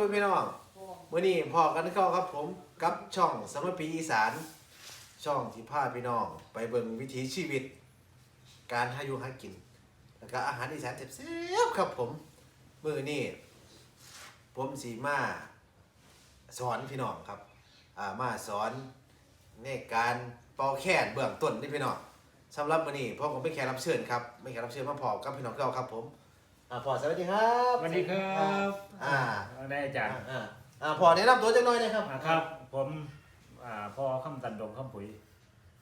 พ่อพี่น้องวันนี้พอกันเข้าครับผมกับช่องสมปีอีสาน ช่องที่พาพี่น้อง ไปเบิ่งวิถีชีวิต การหาอยู่หากิน แล้วก็อาหารอีสานแซ่บครับผมมื้อนี้ผมสีมาสอนพี่น้องครับอ่ามาสอนในการเป่าแคนเบื้องต้นนี่พี่น้องสำหรับวันนี้พ่อผมไม่แขกรับเชิญครับไม่แขกรับเชิญมาพอกับพี่น้องเราครับผม อ่าพอสวัสดีครับสวัสดีครับอ่าได้อาจารย์อ่าอ่าพอแนะนำตัวจังหน่อยนะครับอ่าครับ ผมอ่าพ่อคำตันดงคำปุ๋ย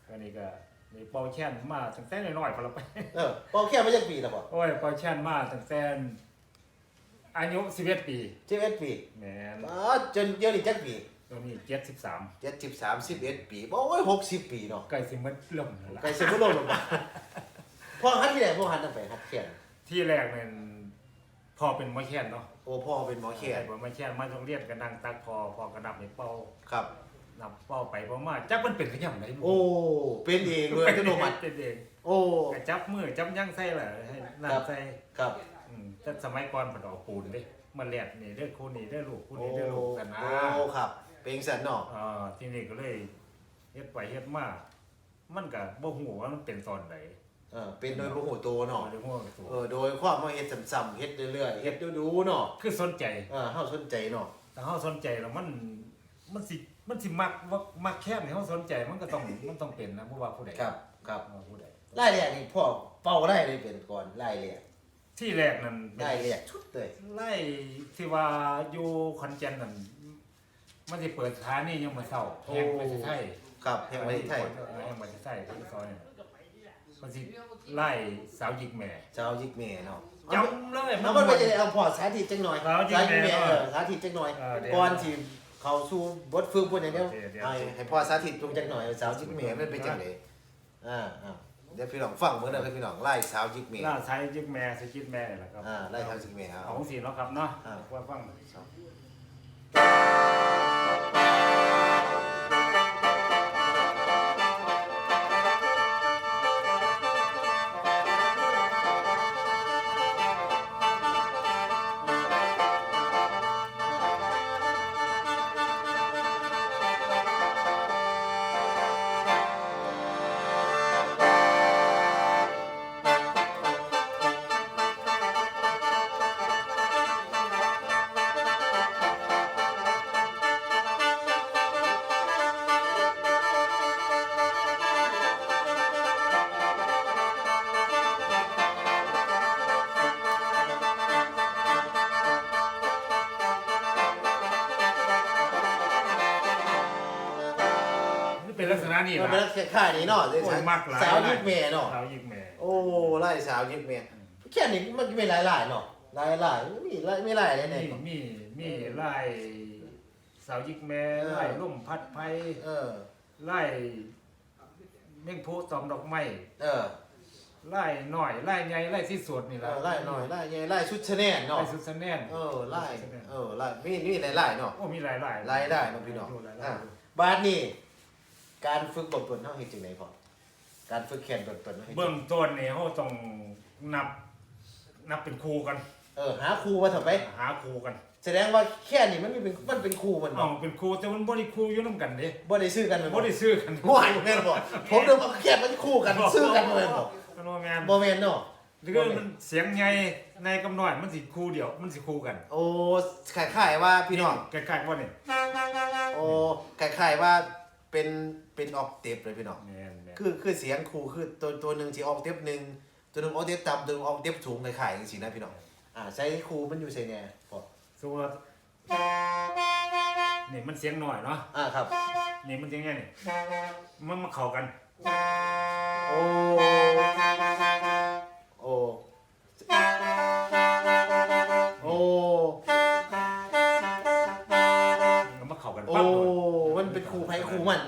อันนี้ก็มีเปาแช่นมาตั้งแต่น้อยๆพอเราไปเออเป่าแค่ไม่ยักปีแล้วพอโอ้ยเปาแช่นมาตั้งแต่อายุ11ปีเจ็ดเอ็ดปีแหม่อ๋อจนเดี๋ยวนี้จักปีตัวนี้73เจ็ดสิบสามสิบเอ็ดปีโอ้ยหกสิบปีเนาะใกล้สิหมันลมแล้วล่ะไกลเสียงพุทโลลงมาพ่อฮัดที่ไหนพ่อฮัดตั้งแต่ฮัดเขียนที่แรกเนี่ย พ่อเป็นหมอแช่นเนาะโอ้พ่อเป็นหมอเขียนผมมาแช่นมาโรงเรียนก็นั่งตักพอพอกระดับในเป้าครับ นับเป้าไปเพราะมาจักมันเป็นขยำไหนบุโอ้เป็นเองเลยอัตโนมัติเป็นเองโอ้ ก็จับมือจับย่างใส่แหละให้ครับน้ำใส่ครับ อืมแต่สมัยก่อนมันออกปูนเด้มันแหลดนี่เด้อคู่นี่เด้อลูกคู่โอ้นี่เด้อลูกกันนะโอ้ครับ เป็นสันเนาะอ่าทีนี้ก็เลยเฮ็ดไปเฮ็ดมามันก็บ่ฮู้ว่ามันเป็นตอนใด เออเป็นโดยพระหูโตเนาะบ่ได้ฮู้ว่าตัวเออโดยความมาเฮ็ดซ้ำๆเฮ็ดเรื่อยๆเฮ็ดดูๆเนาะคือสนใจ เออเฮาสนใจเนาะถ้าเฮาสนใจแล้วมันมันสิมันสิมักว่ามักแค่นี่เฮาสนใจมันก็ต้องมันต้องเป็นนะบ่ว่าผู้ใดครับครับบ่ว่าผู้ใดรายแรกนี่พ่อเป่าได้เลยเป็นก่อนรายแรกที่แรกนั่นรายแรกชุดเลยไล่ที่ว่าอยู่ขอนแก่นนั่นมันสิเปิดสถานียังมื้อเช้าแห่งประเทศไทยครับแห่งประเทศไทยแห่งประเทศไทยที่ซอยเนี่ย มันสิไล่สาวหญิงแม่เจ้ายิกแม่เนาะจำเลยเอามันไปจะได้เอาพอสาธิตจังหน่อยสาธิตแม่เออสาธิตจังหน่อยเออเดี๋ยวก่อนที่เขาสู่บทฝึกพวกนี้เดี๋ยวเดี๋ยวเดี๋ยวให้ให้พ่อสาธิตตรงจังหน่อยสาวยิกแม่มันเป็นจังไดอ่าอ่าเดี๋ยวพี่น้องฟังเบิ่งเด้อพี่น้องไล่สาวยิกแม่ล่าสายหญิงแม่สกิดแม่นี่แหละครับอ่าไล่สาวยิกแม่เอาเอาของสีเนาะครับเนาะอ่าว่าฟัง นลักษณะนี้มันนะเป็นลักษณะค่ายนี้เนาะโอ้ยมักหลายสาวยิกแม่เนาะ สาวหญิงแม่โอ้ไล่สาวยิกแม่แค่นี้มันมีหลายๆเนาะหลายๆมีหลายมีหลายเลยเนี่มียมีมีไล่สาวหญิงแม่เออ ไล่ล่มพัดไฟเออ ไล่เม่งโพตอมดอกไม้เออไล่หน่อยไล่ใหญ่ไล่ที่สุดนี่เอแหละอไล่หน่อยไล่ใหญ่ไล่ชุดชะแนนเนาะไล่สุดสะแนนเออไล่เออไล่มีมีหลายๆเนาะโอ้มีหลายหลายไล่ได้เนาะพี่น้องหลายอะๆบาดนี้ การฝึกบทตนเฮาเฮ็ดจังได๋พ่อการฝึกแข่งบทตนเฮาเฮ็ดจัเบื้งองใดต้นเนี่ยเขาต้องนับนับเป็นครูกัน เออหาครูมาเถอะไป หาครูกันแสดงว่าแค่นี้มันมีเป็นมันเป็นครูมันอ๋อบ่เป็นครูแต่มันบ่ได้ครูอยู่นํกันเด้บ่ได้ซื้อกันแม่นบ่ได้ซื้อกันบ่ให้แม่นบ่ผมนึกว่าแค่มันคู่กันซื้อกันบ่แม่นบ่มันบ่แม่นบ่แม่นเนาะ หรือมันเสียงใหญ่ในกำน้อยมันสิครูเดียวมันสิครูกันโอ้คล้ายๆว่าพี่น้อง ใกล้ๆว่านี่โอ้คล้ายๆว่า เป็นเป็นออกเทปเลยพี่น้องแม่นแม่นคือคือเสียงครูคือตัวตัวหนึงสิออกเทปหนึงตัวหนึงออกเทปต่ำตัวหนึงออกเทปสูงคล้ายๆจังซี่นะพี่น้องอ่าใช้ครูมันอยู่ไสแน่พ่อสมมุติว่านี่มันเสียงน้อยเนาะอ่าครับนี่มันเสียงใหญ่นี่มันมาเข้ากัน โอ้โอ้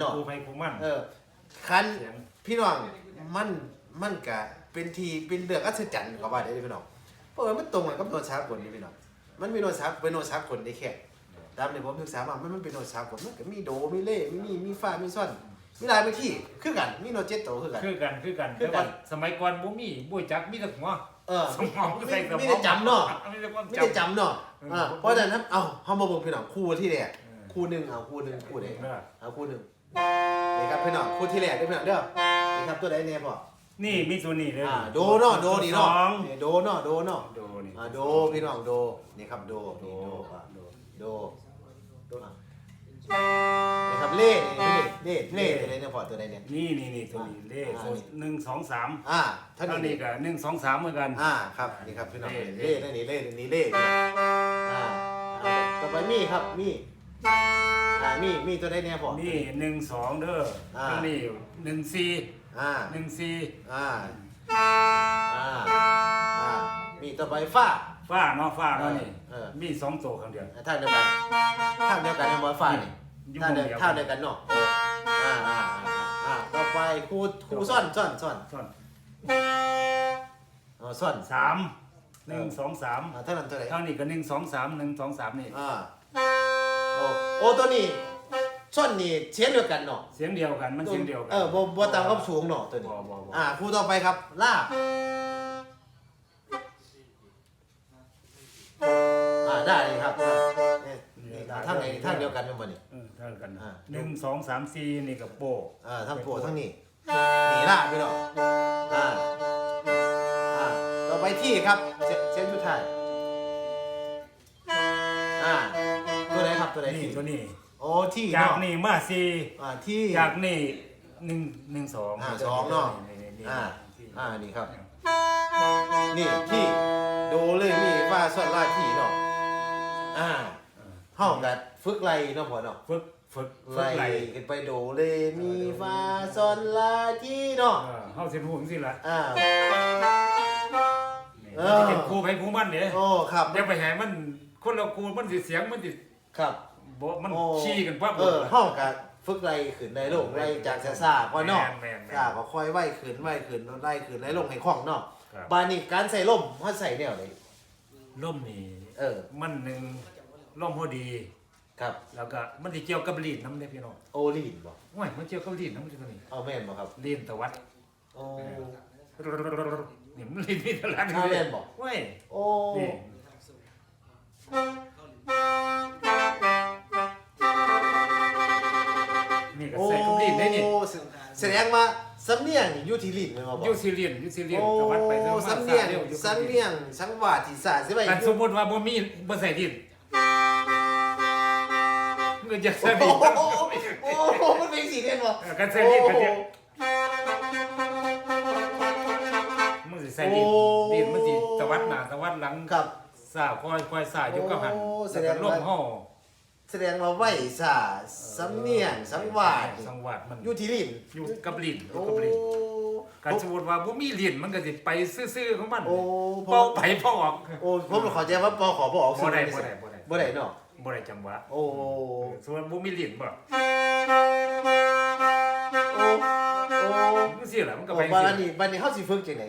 เนาะครูไผครูมันเออคันเสียงพี่น้องมันมันกะเป็นทีเป็นเรื่องอัศจรรย์กับว่าได้พี่น้องเพราะว่ามันตรงกับโนตสากลนี่พี่น้องมันมีโนตสากเป็นโนตสากลได้แค่ตามที่ผมศึกษามามันมันเป็นโนตสากลมันก็มีโดมีเล่มีมีมีฟามีซ่อนมีหลายวิธีคือกันมีโนตเจ็ดโตคือกัน คือกันคือกันคือแต่กันว่าสมัยก่อนบ่มีบ่จักมีแต่หัว เออสมองใส่สมองไม่ได้จำเนาะไม่ได้ความไม่ได้จำ จำเนาะเอออ่าเพราะฉะนั้นเอาเฮามาเบิ่งพี่น้องคู่ที่แรกเออคู่หนึงเอาคู่หนึงคู่ไหน เออเอาคู่หนึง นี่ครับพี่น้องคู่ที่แรกเด้อพี่น้องเด้อนี่ครับตัวใดแน่พ่อนี่มีตัวนี้เลยอ่าโดเนาะโดนี่สเนาะองนี่โดเนาะโดเนาะโดนี่อ่าโดพี่น้องโดนี่ครับโดโดนี่โดอะโดโดโดอะนี่ครับเล่นี่เล่เล่เล่ตัวใดเนี่ยพ่อตัวใดเนี่ย นี่นี่นี่ตัวนี้เลขอ่านี่หนึ่งสองสามอ่าท่าท่านนี้นี้ก็หนึ่งสองสามเหมือนกัน อ่าครับนี่ครับพี่น้องเล่เล่นั่นนี่เล่นี่เล่พี่น้องอ่าอ่าต่อไปมีครับมี อ่ามีมีตัวใดเนี่ยพ่อนี่หนึ่งสองเด้ออ่าท่านี้หนึ่งสี่อ่าหนึ่งสี่อ่าอ่าอ่ามีต่อไปฟ้า ฟ้าเนาะฟ้าเนาะนี่เออ มีสองตัวครั้งเดียว ท่าเดียวกันท่าเดียวกันนะบอยฟ้านี่อยู่ท่าเดียววงเดียว ท่าเดียวกันเนาะอ่าอ่าอ่าอ่าต่อไปครูครูซ่อนซ่อนซ่อนส่วนอ๋อซ่อนสามหนึ่งสองสามอ่าเท่านั้นเท่าไหร่เท่านี้ก็หนึ่งสองสามหนึ่งสองสามนี่อ่าโอ้ โอ้ตัวนี้ซ่อนนี่เสียงเดียวกันเนาะเสียงเดียวกันมันเสียงเดียวกันเออบ่บ่ตามความสูงเนาะตัวนี้บ่บ่บ่อ่าครูต่อไปครับล่าอ่าได้เลยครับนี่นี่ท่านไหนท่านเดียวกันเป็นบ่นี่ เออเท่ากันอ่า หนึ่งสองสามสี่นี่กับโปะอ่าทั้งโปรทั้งนี้หนีล่าพี่น้องอ่าอ่าต่อไปที่ครับเซเซนทุดท้ายอ่า ตัวไหนครับตัวไหนนี่ที่ตัวนี้ โอ้ที่จากเนาะนี่มาสี่อ่าที่ จากนี่หนึ่งหนึ่งสองอ่าสองเนาะนี่อ่าสี่อ่านี่ครับ นี่ที่ดูเลยมีว่าส่วนล่าที่เนาะอ่าห้องกันฝึกไล่เนาะพอเนาะฝึกฝึกฝึไล่กไหลกันไปดูเลยมีฟ้าส่วนล่าที่เนาะเออเฮาสิพูดจังซี่ล่ะอ่า นี่เออ มันสิเป็นครูไปครูมันเด้โอ้ครับเดี๋ยวไปให้มันคนละครูมันสิเสียงมันสิครับ บ่มันโอ้ขี้กันปั๊บเออห้องกันฝึกไล่ขึ้นไล่ลงไล่จากซ่าๆก่อนเนาะแม่นๆๆ ซ่าก็ค่อยไว้ขึ้นไว้ขึ้นไล่ขึ้นไล่ลงให้คล่องเนาะครับ บานี้การใส่ล่มเฮาใส่แนวไหนล่มนี่เออ มันหนึ่งล่มพอดี ครับแล้วก็มันสิเกี่ยวกับลิ้นนำเด้พี่น้องโอลีนบ่โอ้ยมันเกี่ยวกับลิ้นนำจังนี้เอาแม่นบ่ครับลิ้นตะวัดโอ้ นี่มันลิ้นมีตะลัดเอาแม่นบ่ โอ้ยโอ้นี่ นี่ก็โอ้ใส่กับลิ้นได้นี่แสดงว่าสำเนียงนี่อยู่ที่ลิ้นแม่นบ่บ่ยูซีเรียนยูซีเรียนโอ้ตะวัดไปตะวัดมาสำเนียงซาร็วอยู่สำเนียงสังวาสที่สาสิไว้กันสมมุติว่าบ่มีบ่ใส่ลิ้นมันจะโอ้ใส่โหลิ้นโอ้โหมันเป็นสีเด่นบ่เออกันใส่ลิ้นกันเนี่ยมันสิใส่ลิ้นลิ้นมันสิตะวัดหน้าตะวัดหลังครับ สาคอยคอยสาอยู่กับหันโอ้แสดงล้วว่าก็ลมห่อ แสดงว่าไหวสาสำเนียงสังวาสสังวาสมันอยู่ที่ลิ้นอยู่กับลิ้นอโอ้ยู่กับลิ้นการสมมุติว่าบ่มีลิ้นมันก็สิไปซื่อๆของมันโอ้พอเป่าไปเป่าออก โอ้ผมขอใจว่าปอขอบ่ออกบ่ได้สื่อบ่ได้บ่ได้ บ่ได้เนาะบ่ได้จังหวะโอ้สมมุติบ่มีลิ้นบ่โอ้โอ้มันสิล่ะมันก็โอ้ไปบาสินี้บัดนี้เฮาสิฝึกจังได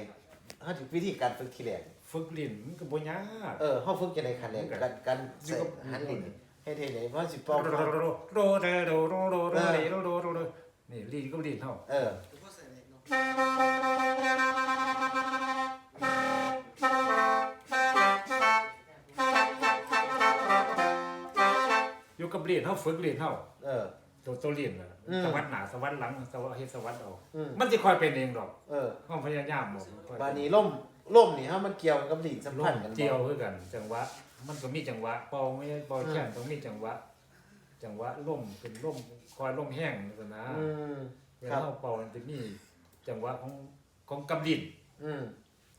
เฮาสิวิธีการฝึกที่แรกฝึกลิ้นมันก็บ่ยาก เออเฮาฝึกจังไดขั้นแรกการการใส่หันลิ้น เฮ็ดเฮ็ดไหนเาะสิปอกโรโรโรเดโรโรโรโรโรโรโรนี่ลีนก็ลีนเฮาเอออยู่กับลียนเท่าฝึกเลียนเท่าเออ ตัวตัวลีนน่ะสวัสดหนาสวัสดหลังสวัสดเฮ็สวัสดเออกมันจะคอยเป็นเองหรอกเออห้องพยายามบ่บานี้ล่มล่มนี่ฮะมันเกี่ยวกับหลีนสัมพันธ์กันบ่เกี่ยวคือกัน จังหวะ มันก็มีจังหวะเป่าไม่ใช่เป่าแค่นต้องมีจังหวะ จังหวะล่มเป็นล่มคอยล่มแห้งนั่นนะอืมเวครัลาบเราเป่ามันจะมีจังหวะของของกำลิ้นอืม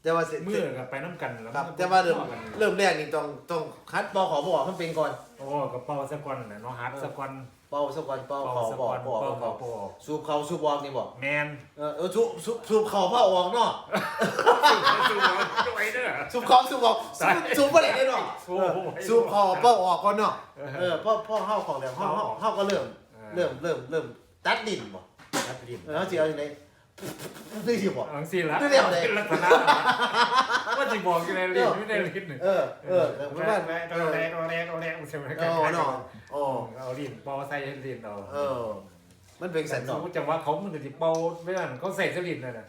แต่ว่าสิมือกับไปน้ำกันแล้วครับมันก็แต่ว่าเริ่มข้อกันเริ่มแรกนี่ต้องต้องคัดปอขอบ่อมันเป็นก่อนโอ้กับเป่าสะกอนน่ะเนาะฮัดสะกอนเป่าสักก่อนเป่าเป่าขอสะบ่กออนบ่อเป่าบ่เป่าอเป่าออกสูบเขาสูบออกนี่บ่แมนเออเออสูบสูบสูบเขาเผาออกเนาะสู้ด้วยเด้อสูบเขาสูบออกสูบสูบบ่ได้เด้เนาะโอ้เออโหสูบเขาเป่าออกก่อนเนาะเออเออพ่อพ่อเฮาของแล้วเฮาเฮาเฮาก็เริ่มเออเริ่มเริ่มเริ่มตัดดินบ่ฮัดลิ้นเออเฮาสิเอาจังได นี่สิบ่อังสิละเดี๋ยวๆเลยเป็นลักษณะว่าสิบอกอยู่ในลิ้นไม่ได้ลิ้นเออเออ เออแรประมาณกแรกเออแรกแรกแรกใช่ไหมโอ้เนาะโอ้เอาลิ้นเป่าใส่ลิ้นเอาเออ มันเป็นสันสเนาะมมติจังหวะเขามันจะเป่าไม่ได้เขาใส่สลิ้นเลยนะ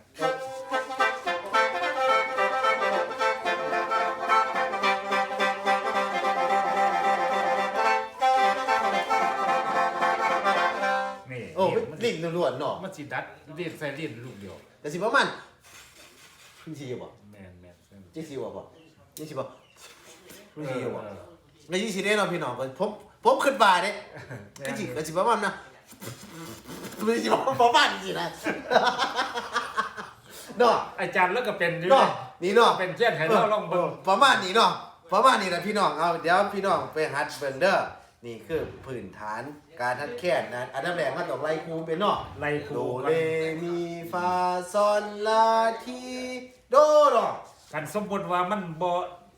ลิ้นล้วนๆเนาะมันสิดัดลิ้นใส่ลิ้นลูกเดียวแต่สิประมาณพี่สิบ่แม่นแม่นแม่นจิสิบ่พ่อจิสิบ่พี่สิบ่เออแล้วจิสิได้เนาะพี่น้องก็ผมผมขึ้นบ่าเด้แม่นก็จิก็สิประมาณนะพี่สิบ่ประมาณสินะเนาะอาจารย์แล้วก็เป็นอยู่เนาะนี่เนาะเป็นเช่นให้เราลองเบิ่งประมาณนี้เนาะประมาณนี้แหละพี่น้องเอาเดี๋ยวพี่น้องไปหัดเบิ่งเด้อ นี่คือพื้นฐานการหัดแค้นนะอันดับแรกมันต้องไล่ครูเป็นเนาะไล่คโดรูเรมีฟาซอนลาทีโดเนาะกันสมมุติว่ามันบ่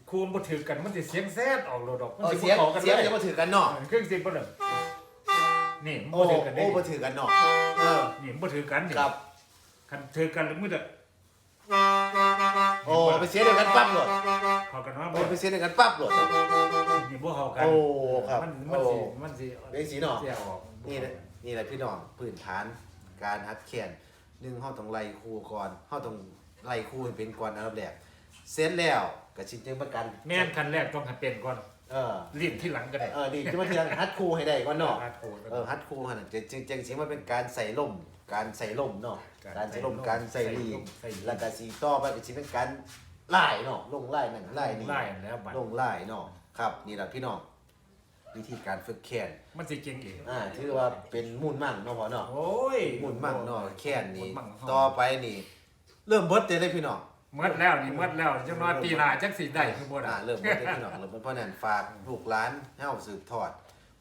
คูณบ่ถือกันมันสิเสียงแซ่ดออกโลดอกมันเออสิเสียงบ่เข้ากันเสียงเลยจะมาถือกันเนาะเครื่องสิบ่เด้อนี่มันโอ้บ่ถือกันโอ้ได้มาถือกันเนาะเออนี่มันบ่ถือกันนี่ครับ คันถือกันแล้วมันจะ โอ้ไปเสียเดียวกันปั๊บเลยเข้ากันว่าโอ้บ่ไปเสียเดียวกันปั๊บเลยนี่บ่เข้ากันโอ้ครับมันมันสิโอ้มันสิเป็นสีเนาะเสียออกนี่แหละนี่แหละพี่น้องพื้นฐานการหัดแขนหนึ่งเฮาต้องไล่ครูก่อนเฮาต้องไล่ครูให้เป็นก่อนอันดับแรกเสร็จแล้วก็ชิงจังประกันแม่นคันแรกต้องให้เป็นก่อนเออลิ้นที่หลังก็ได้เออดีจะมาเทียงฮัดครูให้ได้ก่อนเนาะ ฮัดครูแล้วเออฮัดครูหั่นน่ะจะจึงจึงสิมันเป็นการใส่ลม การใส่ลมเนาะกาการรใส่ใส่ลลมมการใส่ลีใส่ลมใส่ลีแล้วก็สีต่อไปก็สิเป็นการไล่เนาะลงไล่นั่นไล่นี่ไล่แล้วบัดลงไล่เนาะครับ นี่แหละพี่น้องวิธีการฝึกแขนมันสิเก่งเองอ่าถือว่าเป็นมุ่นมั่งเนาะพอเนาะโอ้ยมุ่นมั่งเนาะแขนนี่มุ่นมั่งของเขาต่อไปนี่ เริ่มเบิดเลยเด้อพี่น้องหมดแล้วนี่หมดแล้วจังน้อยปีหน้าจักสิได้คือบ่อ่าได้เริ่มเบิดเลยพี่น้องเริ่มเบิดเพราะนั้นฝากลูกหลานให้เฮาสืบทอด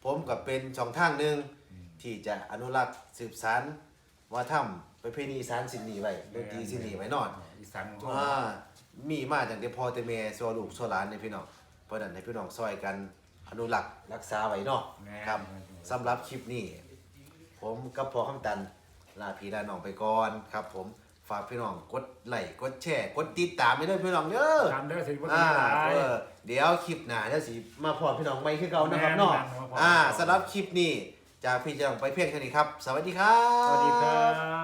ผมก็เป็นช่องทางหนึงที่จะอนุรักษ์สืบสาน วัฒนธรรมประเพณีอีสานสินนี้ไว้ดนตรีสินนี้ไว้นอนอีสานอ่ามีมาจากแต่พ่อแต่แม่ซัวลูกซัวหลานในพี่น้องเพราะฉะนั้นให้พี่น้องซอยกันอนุรักษ์รักษาไว้เนาะแม่ครับสำหรับคลิปนี้ ผมกับพ่อคำตันลาพี่ลาน้องไปก่อนครับ ผมฝากพี่น้องกดไลค์กดแชร์กดติดตามไปด้วยพี่น้องเด้อ ตามเด้อสิบ่อ่าได้หลายเออเดี๋ยวคลิปหน้าเดี๋ยวสิมาพอพี่น้องใหม่คือเก่านะครับเนาะแม่นๆมาพออ่าสำหรับคลิปนี้ จากพี่จะต้องไปเพียงแค่นี้ครับ สวัสดีครับ สวัสดีครับ